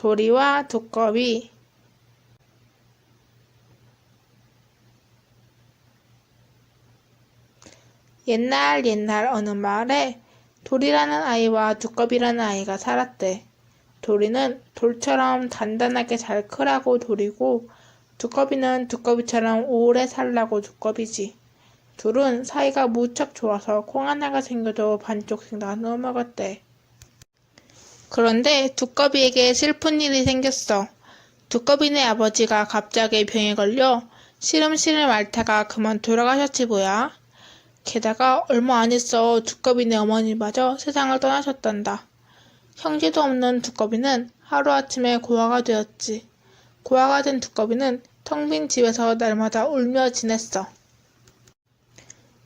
도리와 두꺼비 옛날 옛날 어느 마을에 도리라는 아이와 두꺼비라는 아이가 살았대. 도리는 돌처럼 단단하게 잘 크라고 도리고 두꺼비는 두꺼비처럼 오래 살라고 두꺼비지. 둘은 사이가 무척 좋아서 콩 하나가 생겨도 반쪽씩 나누어 먹었대. 그런데 두꺼비에게 슬픈 일이 생겼어. 두꺼비네 아버지가 갑자기 병에 걸려 시름시름 앓다가 그만 돌아가셨지 뭐야. 게다가 얼마 안 있어 두꺼비네 어머니마저 세상을 떠나셨단다. 형제도 없는 두꺼비는 하루아침에 고아가 되었지. 고아가 된 두꺼비는 텅 빈 집에서 날마다 울며 지냈어.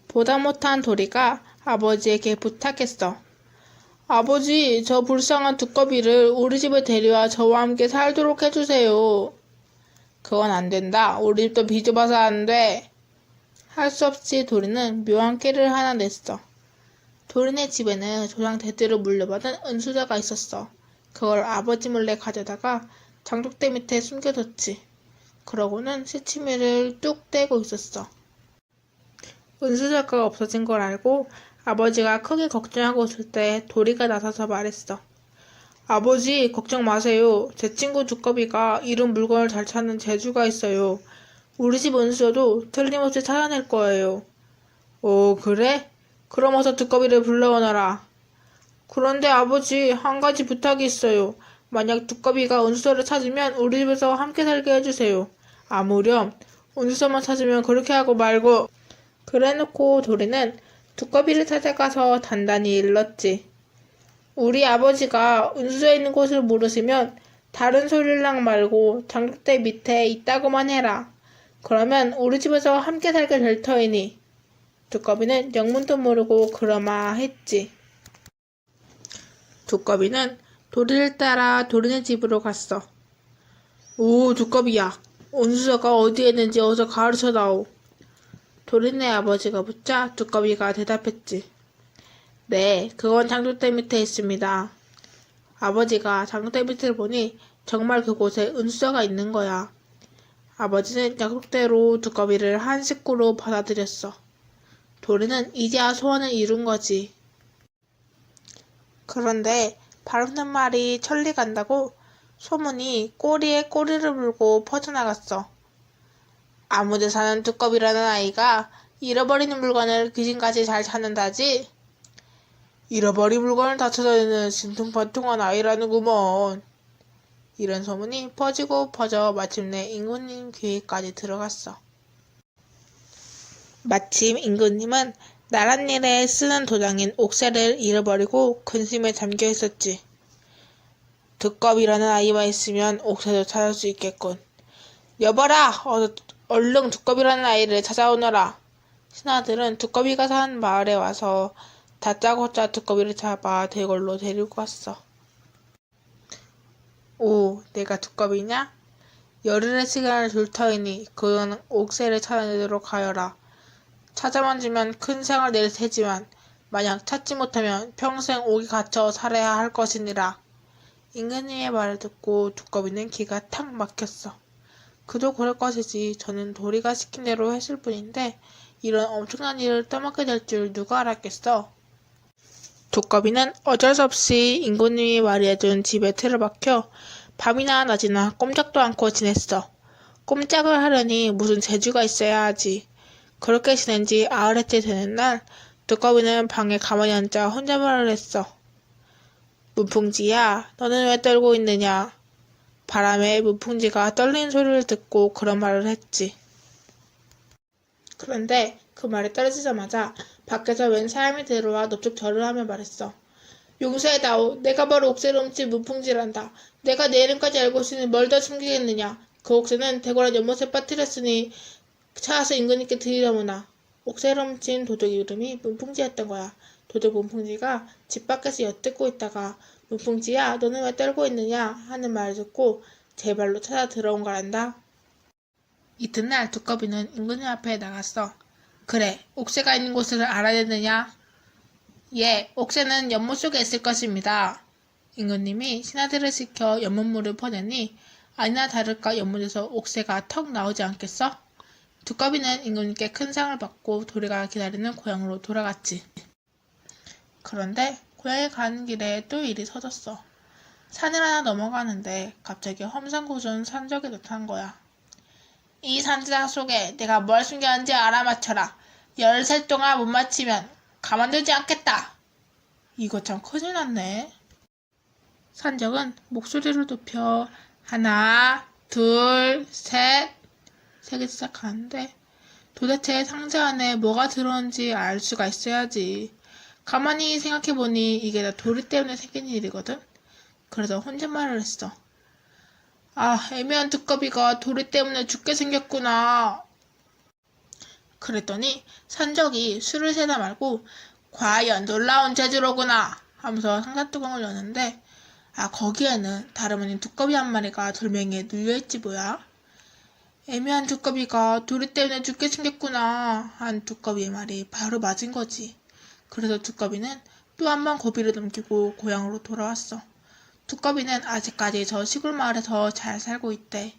보다 못한 도리가 아버지에게 부탁했어. 아버지, 저 불쌍한 두꺼비를 우리 집에 데려와 저와 함께 살도록 해주세요. 그건 안 된다. 우리 집도 비좁아서 안 돼. 할 수 없이 도리는 묘한 깨를 하나 냈어. 도리네 집에는 조상 대대로 물려받은 은수저가 있었어. 그걸 아버지 몰래 가져다가 장독대 밑에 숨겨뒀지. 그러고는 새치미를 뚝 떼고 있었어. 은수저가 없어진 걸 알고 아버지가 크게 걱정하고 있을 때 도리가 나서서 말했어. 아버지, 걱정 마세요. 제 친구 두꺼비가 잃은 물건을 잘 찾는 재주가 있어요. 우리 집 은수저도 틀림없이 찾아낼 거예요. 오, 그래? 그럼 어서 두꺼비를 불러오너라. 그런데 아버지, 한 가지 부탁이 있어요. 만약 두꺼비가 은수저를 찾으면 우리 집에서 함께 살게 해주세요. 아무렴, 은수저만 찾으면 그렇게 하고 말고. 그래놓고 도리는 두꺼비를 찾아가서 단단히 일렀지. 우리 아버지가 은수저에 있는 곳을 모르시면 다른 소리랑 말고 장독대 밑에 있다고만 해라. 그러면 우리 집에서 함께 살게 될 터이니. 두꺼비는 영문도 모르고 그러마 했지. 두꺼비는 도리를 따라 도리네 집으로 갔어. 오, 두꺼비야. 은수저가 어디에 있는지 어서 가르쳐 다오. 도리네 아버지가 묻자 두꺼비가 대답했지. 네, 그건 장독대 밑에 있습니다. 아버지가 장독대 밑을 보니 정말 그곳에 은수저가 있는 거야. 아버지는 약속대로 두꺼비를 한 식구로 받아들였어. 도리는 이제야 소원을 이룬 거지. 그런데 바르는 말이 천리 간다고 소문이 꼬리에 꼬리를 물고 퍼져나갔어. 아무데 사는 두꺼비라는 아이가 잃어버리는 물건을 귀신같이 잘 찾는다지? 잃어버린 물건을 다 찾아내는 신통방통한 아이라는구먼. 이런 소문이 퍼지고 퍼져 마침내 임금님 귀에까지 들어갔어. 마침 임금님은 나란 일에 쓰는 도장인 옥새를 잃어버리고 근심에 잠겨 있었지. 두꺼비라는 아이만 있으면 옥새도 찾을 수 있겠군. 여봐라! 어서 얼른 두꺼비라는 아이를 찾아오너라. 신하들은 두꺼비가 사는 마을에 와서 다짜고짜 두꺼비를 잡아 대궐로 데리고 왔어. 오, 내가 두꺼비냐? 열흘의 시간을 줄 터이니 그는 옥새를 찾아내도록 하여라. 찾아만 주면 큰 상을 낼 테지만 만약 찾지 못하면 평생 옥에 갇혀 살아야 할 것이니라. 임금님의 말을 듣고 두꺼비는 기가 탁 막혔어. 그도 그럴 것이지 저는 도리가 시킨 대로 했을 뿐인데 이런 엄청난 일을 떠맡게 될 줄 누가 알았겠어. 두꺼비는 어쩔 수 없이 임금님이 말해준 집에 틀어박혀 밤이나 낮이나 꼼짝도 않고 지냈어. 꼼짝을 하려니 무슨 재주가 있어야 하지. 그렇게 지낸 지 아흘째 되는 날 두꺼비는 방에 가만히 앉아 혼자 말을 했어. 문풍지야, 너는 왜 떨고 있느냐? 바람에 문풍지가 떨리는 소리를 듣고 그런 말을 했지. 그런데 그 말이 떨어지자마자 밖에서 웬 사람이 들어와 넙죽 절을 하며 말했어. 용서해다오. 내가 바로 옥새를 훔친 문풍지란다. 내가 내 이름까지 알고 있으니 뭘 더 숨기겠느냐. 그 옥새는 대궐한 연못에 빠뜨렸으니 찾아서 임금님께 드리려무나. 옥새를 훔친 도둑 이름이 문풍지였던 거야. 도둑 문풍지가 집 밖에서 엿듣고 있다가 문풍지야 너는 왜 떨고 있느냐 하는 말을 듣고 제 발로 찾아 들어온 거란다. 이튿날 두꺼비는 임금님 앞에 나갔어. 그래, 옥새가 있는 곳을 알아야 되느냐? 예, 옥새는 연못 속에 있을 것입니다. 임금님이 신하들을 시켜 연못물을 퍼내니 아니나 다를까 연못에서 옥새가 턱 나오지 않겠어? 두꺼비는 임금님께 큰 상을 받고 도리가 기다리는 고향으로 돌아갔지. 그런데 고향에 가는 길에 또 일이 터졌어. 산을 하나 넘어가는데 갑자기 험상궂은 산적이 나타난 거야. 이 산지장 속에 내가 뭘 숨겼는지 알아맞혀라. 열살 동안 못 맞히면 가만두지 않겠다. 이거 참 큰일 났네. 산적은 목소리를 높여 하나, 둘, 셋 세기 시작하는데 도대체 상자 안에 뭐가 들어있는지 알 수가 있어야지. 가만히 생각해보니 이게 다 도리 때문에 생긴 일이거든. 그래서 혼잣말을 했어. 아, 애매한 두꺼비가 도리 때문에 죽게 생겼구나. 그랬더니 산적이 술을 세다 말고 과연 놀라운 재주로구나 하면서 상자 뚜껑을 여는데 아 거기에는 다름 아닌 두꺼비 한 마리가 돌멩이에 눌려있지 뭐야. 애매한 두꺼비가 도리 때문에 죽게 생겼구나 한 두꺼비의 말이 바로 맞은 거지. 그래서 두꺼비는 또 한 번 고비를 넘기고 고향으로 돌아왔어. 두꺼비는 아직까지 저 시골 마을에서 잘 살고 있대.